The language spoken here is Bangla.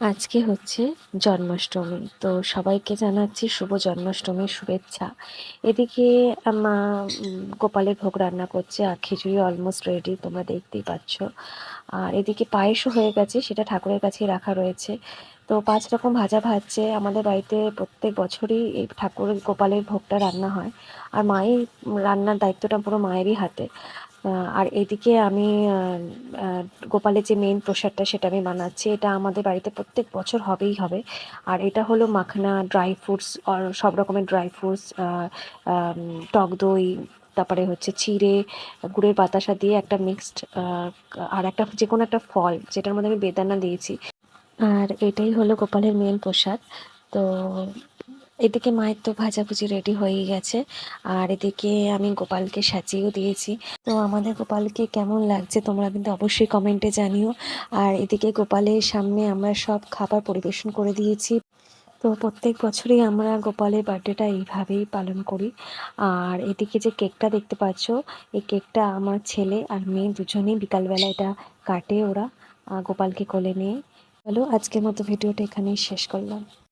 আজকে হচ্ছে জন্মাষ্টমী। তো সবাইকে জানাচ্ছি শুভ জন্মাষ্টমীর শুভেচ্ছা। এদিকে মা গোপালের ভোগ রান্না করছে, আর খিচুড়ি অলমোস্ট রেডি তোমরা দেখতেই পাচ্ছ। আর এদিকে পায়েসও হয়ে গেছে, সেটা ঠাকুরের কাছেই রাখা রয়েছে। তো পাঁচ রকম ভাজা ভাজছে। আমাদের বাড়িতে প্রত্যেক বছরই এই ঠাকুর, গোপালের ভোগটা রান্না হয়। আর মায়ের রান্নার দায়িত্বটা পুরো মায়েরই হাতে। আর এদিকে আমি গোপালের যে মেইন প্রসাদটা সেটা আমি বানাচ্ছি, এটা আমাদের বাড়িতে প্রত্যেক বছর হবেই হবে। আর এটা হলো মাখনা ড্রাই ফ্রুটস সব রকমের ড্রাই ফ্রুটস টক দই, তারপরে হচ্ছে চিড়ে, গুড়ের বাতাসা দিয়ে একটা মিক্সড আর একটা যে কোনো একটা ফল, যেটার মধ্যে আমি বেদানা দিয়েছি। আর এটাই হলো গোপালের মেন প্রসাদ। তো এদিকে মায়ের তো ভাজাভুজি রেডি হয়েই গেছে। আর এদিকে আমি গোপালকে সাজিয়েও দিয়েছি। তো আমাদের গোপালকে কেমন লাগছে তোমরা কিন্তু অবশ্যই কমেন্টে জানিও। আর এদিকে গোপালের সামনে আমরা সব খাবার পরিবেশন করে দিয়েছি। তো প্রত্যেক বছরই আমরা গোপালের বার্থডেটা এইভাবেই পালন করি। আর এদিকে যে কেকটা দেখতে পাচ্ছ, এই কেকটা আমার ছেলে আর মেয়ে দুজনেই বিকালবেলা এটা কাটে ওরা। গোপালকে কোলে নিয়ে। চলো আজকের মতো ভিডিওটা এখানেই শেষ করলাম।